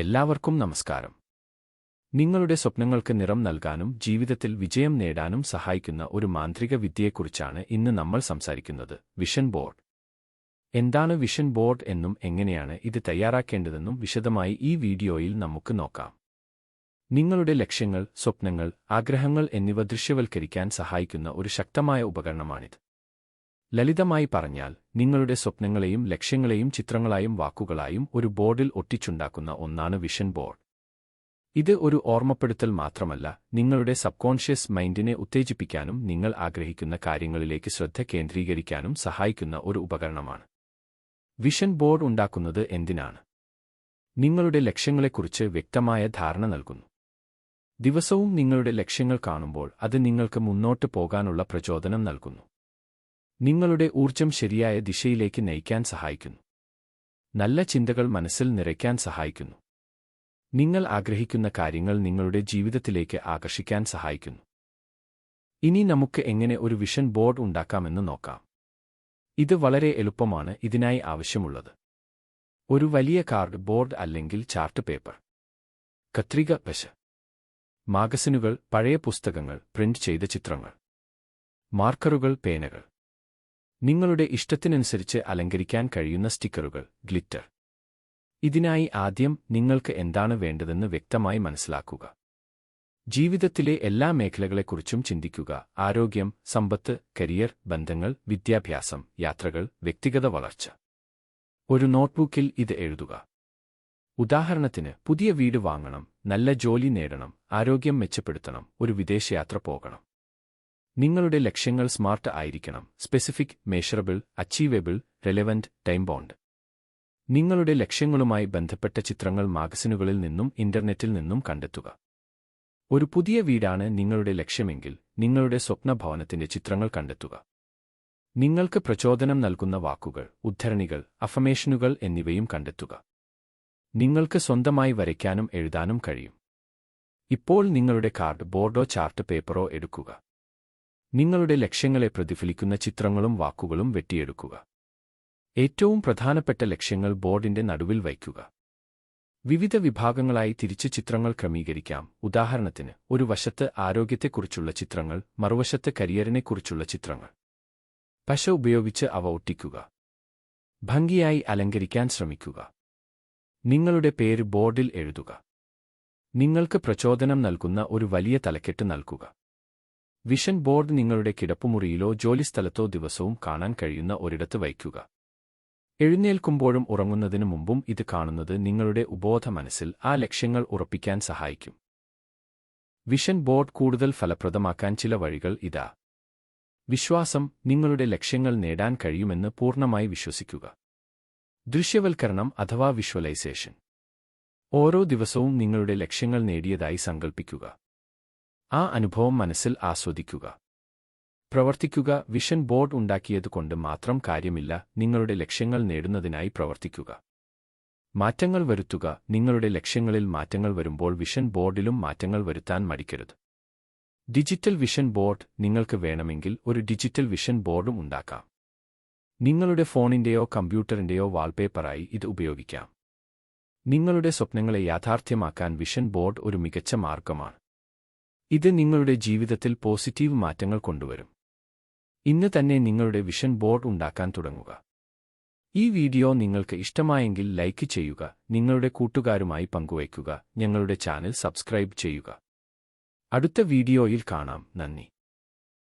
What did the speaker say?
എല്ലാവർക്കും നമസ്കാരം. നിങ്ങളുടെ സ്വപ്നങ്ങൾക്ക് നിറം നൽകാനും ജീവിതത്തിൽ വിജയം നേടാനും സഹായിക്കുന്ന ഒരു മാന്ത്രിക വിദ്യയെക്കുറിച്ചാണ് ഇന്ന് നമ്മൾ സംസാരിക്കുന്നത് വിഷൻ ബോർഡ്. എന്താണ് വിഷൻ ബോർഡ് എന്നും എങ്ങനെയാണ് ഇത് തയ്യാറാക്കേണ്ടതെന്നും വിശദമായി ഈ വീഡിയോയിൽ നമുക്ക് നോക്കാം. നിങ്ങളുടെ ലക്ഷ്യങ്ങൾ സ്വപ്നങ്ങൾ ആഗ്രഹങ്ങൾ എന്നിവ ദൃശ്യവൽക്കരിക്കാൻ സഹായിക്കുന്ന ഒരു ശക്തമായ ഉപകരണമാണിത്. ലളിതമായി പറഞ്ഞാൽ നിങ്ങളുടെ സ്വപ്നങ്ങളെയും ലക്ഷ്യങ്ങളെയും ചിത്രങ്ങളായും വാക്കുകളായും ഒരു ബോർഡിൽ ഒട്ടിച്ചുണ്ടാക്കുന്ന ഒന്നാണ് വിഷൻ ബോർഡ്. ഇത് ഒരു ഓർമ്മപ്പെടുത്തൽ മാത്രമല്ല നിങ്ങളുടെ സബ്കോൺഷ്യസ് മൈൻഡിനെ ഉത്തേജിപ്പിക്കാനും നിങ്ങൾ ആഗ്രഹിക്കുന്ന കാര്യങ്ങളിലേക്ക് ശ്രദ്ധ കേന്ദ്രീകരിക്കാനും സഹായിക്കുന്ന ഒരു ഉപകരണമാണ്. വിഷൻ ബോർഡ് ഉണ്ടാക്കുന്നത് എന്തിനാണ്? നിങ്ങളുടെ ലക്ഷ്യങ്ങളെക്കുറിച്ച് വ്യക്തമായ ധാരണ നൽകുന്നു. ദിവസവും നിങ്ങളുടെ ലക്ഷ്യങ്ങൾ കാണുമ്പോൾ അത് നിങ്ങൾക്ക് മുന്നോട്ട് പോകാനുള്ള പ്രചോദനം നൽകുന്നു. നിങ്ങളുടെ ഊർജം ശരിയായ ദിശയിലേക്ക് നയിക്കാൻ സഹായിക്കുന്നു. നല്ല ചിന്തകൾ മനസ്സിൽ നിറയ്ക്കാൻ സഹായിക്കുന്നു. നിങ്ങൾ ആഗ്രഹിക്കുന്ന കാര്യങ്ങൾ നിങ്ങളുടെ ജീവിതത്തിലേക്ക് ആകർഷിക്കാൻ സഹായിക്കുന്നു. ഇനി നമുക്ക് എങ്ങനെ ഒരു വിഷൻ ബോർഡ് ഉണ്ടാക്കാമെന്ന് നോക്കാം. ഇത് വളരെ എളുപ്പമാണ് ഇതിനായി ആവശ്യമുള്ളത്. ഒരു വലിയ കാർഡ് ബോർഡ് അല്ലെങ്കിൽ ചാർട്ട് പേപ്പർ കത്രിക പശ മാഗസിനുകൾ പഴയ പുസ്തകങ്ങൾ പ്രിന്റ് ചെയ്ത ചിത്രങ്ങൾ. മാർക്കറുകൾ പേനകൾ. നിങ്ങളുടെ ഇഷ്ടത്തിനനുസരിച്ച് അലങ്കരിക്കാൻ കഴിയുന്ന സ്റ്റിക്കറുകൾ ഗ്ലിറ്റർ. ഇതിനായി ആദ്യം നിങ്ങൾക്ക് എന്താണ് വേണ്ടതെന്ന് വ്യക്തമായി മനസ്സിലാക്കുക. ജീവിതത്തിലെ എല്ലാ മേഖലകളെക്കുറിച്ചും ചിന്തിക്കുക. ആരോഗ്യം സമ്പത്ത് കരിയർ ബന്ധങ്ങൾ വിദ്യാഭ്യാസം യാത്രകൾ വ്യക്തിഗത വളർച്ച. ഒരു നോട്ട്ബുക്കിൽ ഇത് എഴുതുക. ഉദാഹരണത്തിന് പുതിയ വീട് വാങ്ങണം നല്ല ജോലി നേടണം ആരോഗ്യം മെച്ചപ്പെടുത്തണം ഒരു വിദേശയാത്ര പോകണം. നിങ്ങളുടെ ലക്ഷ്യങ്ങൾ സ്മാർട്ട് ആയിരിക്കണം. Specific measurable achievable relevant time bound നിങ്ങളുടെ ലക്ഷ്യങ്ങളുമായി ബന്ധപ്പെട്ട ചിത്രങ്ങൾ മാഗസിനുകളിൽ നിന്നും ഇന്റർനെറ്റിൽ നിന്നും കണ്ടെത്തുക. ഒരു പുതിയ വീടാണ് നിങ്ങളുടെ ലക്ഷ്യമെങ്കിൽ നിങ്ങളുടെ സ്വപ്നഭവനത്തിന്റെ ചിത്രങ്ങൾ കണ്ടെത്തുക. നിങ്ങൾക്ക് പ്രചോദനം നൽകുന്ന വാക്കുകൾ ഉദ്ധരണികൾ അഫമേഷനുകൾ എന്നിവയും കണ്ടെത്തുക. നിങ്ങൾക്ക് സ്വന്തമായി വരയ്ക്കാനും എഴുതാനും കഴിയും. ഇപ്പോൾ നിങ്ങളുടെ കാർഡ് ബോർഡോ ചാർട്ട് പേപ്പറോ എടുക്കുക. നിങ്ങളുടെ ലക്ഷ്യങ്ങളെ പ്രതിഫലിക്കുന്ന ചിത്രങ്ങളും വാക്കുകളും വെട്ടിയെടുക്കുക. ഏറ്റവും പ്രധാനപ്പെട്ട ലക്ഷ്യങ്ങൾ ബോർഡിന്റെ നടുവിൽ വയ്ക്കുക. വിവിധ വിഭാഗങ്ങളായി തിരിച്ച് ചിത്രങ്ങൾ ക്രമീകരിക്കാം. ഉദാഹരണത്തിന് ഒരു വശത്ത് ആരോഗ്യത്തെക്കുറിച്ചുള്ള ചിത്രങ്ങൾ മറുവശത്ത് കരിയറിനെക്കുറിച്ചുള്ള ചിത്രങ്ങൾ. പശ ഉപയോഗിച്ച് അവ ഒട്ടിക്കുക. ഭംഗിയായി അലങ്കരിക്കാൻ ശ്രമിക്കുക. നിങ്ങളുടെ പേര് ബോർഡിൽ എഴുതുക. നിങ്ങൾക്ക് പ്രചോദനം നൽകുന്ന ഒരു വലിയ തലക്കെട്ട് നൽകുക. വിഷൻ ബോർഡ് നിങ്ങളുടെ കിടപ്പുമുറിയിലോ ജോലിസ്ഥലത്തോ ദിവസവും കാണാൻ കഴിയുന്ന ഒരിടത്ത് വയ്ക്കുക. എഴുന്നേൽക്കുമ്പോഴും ഉറങ്ങുന്നതിനു മുമ്പും ഇത് കാണുന്നത് നിങ്ങളുടെ ഉബോധ മനസ്സിൽ ആ ലക്ഷ്യങ്ങൾ ഉറപ്പിക്കാൻ സഹായിക്കും. വിഷൻ ബോർഡ് കൂടുതൽ ഫലപ്രദമാക്കാൻ ചില വഴികൾ ഇതാ. വിശ്വാസം നിങ്ങളുടെ ലക്ഷ്യങ്ങൾ നേടാൻ കഴിയുമെന്ന് പൂർണമായി വിശ്വസിക്കുക. ദൃശ്യവൽക്കരണം അഥവാ വിഷ്വലൈസേഷൻ. ഓരോ ദിവസവും നിങ്ങളുടെ ലക്ഷ്യങ്ങൾ നേടിയതായി സങ്കൽപ്പിക്കുക. ആ അനുഭവം മനസ്സിൽ ആസ്വദിക്കുക. പ്രവർത്തിക്കുക. വിഷൻ ബോർഡ് ഉണ്ടാക്കിയതുകൊണ്ട് മാത്രം കാര്യമില്ല. നിങ്ങളുടെ ലക്ഷ്യങ്ങൾ നേടുന്നതിനായി പ്രവർത്തിക്കുക. മാറ്റങ്ങൾ വരുത്തുക. നിങ്ങളുടെ ലക്ഷ്യങ്ങളിൽ മാറ്റങ്ങൾ വരുമ്പോൾ വിഷൻ ബോർഡിലും മാറ്റങ്ങൾ വരുത്താൻ മടിക്കരുത്. ഡിജിറ്റൽ വിഷൻ ബോർഡ് നിങ്ങൾക്ക് വേണമെങ്കിൽ ഒരു ഡിജിറ്റൽ വിഷൻ ബോർഡും ഉണ്ടാക്കാം. നിങ്ങളുടെ ഫോണിന്റെയോ കമ്പ്യൂട്ടറിന്റെയോ വാൾപേപ്പറായി ഇത് ഉപയോഗിക്കാം. നിങ്ങളുടെ സ്വപ്നങ്ങളെ യാഥാർത്ഥ്യമാക്കാൻ വിഷൻ ബോർഡ് ഒരു മികച്ച മാർഗമാണ്. ഇത് നിങ്ങളുടെ ജീവിതത്തിൽ പോസിറ്റീവ് മാറ്റങ്ങൾ കൊണ്ടുവരും. ഇന്ന് തന്നെ നിങ്ങളുടെ വിഷൻ ബോർഡ് ഉണ്ടാക്കാൻ തുടങ്ങുക. ഈ വീഡിയോ നിങ്ങൾക്ക് ഇഷ്ടമായെങ്കിൽ ലൈക്ക് ചെയ്യുക നിങ്ങളുടെ കൂട്ടുകാരുമായി പങ്കുവയ്ക്കുക ഞങ്ങളുടെ ചാനൽ സബ്സ്ക്രൈബ് ചെയ്യുക. അടുത്ത വീഡിയോയിൽ കാണാം. നന്ദി.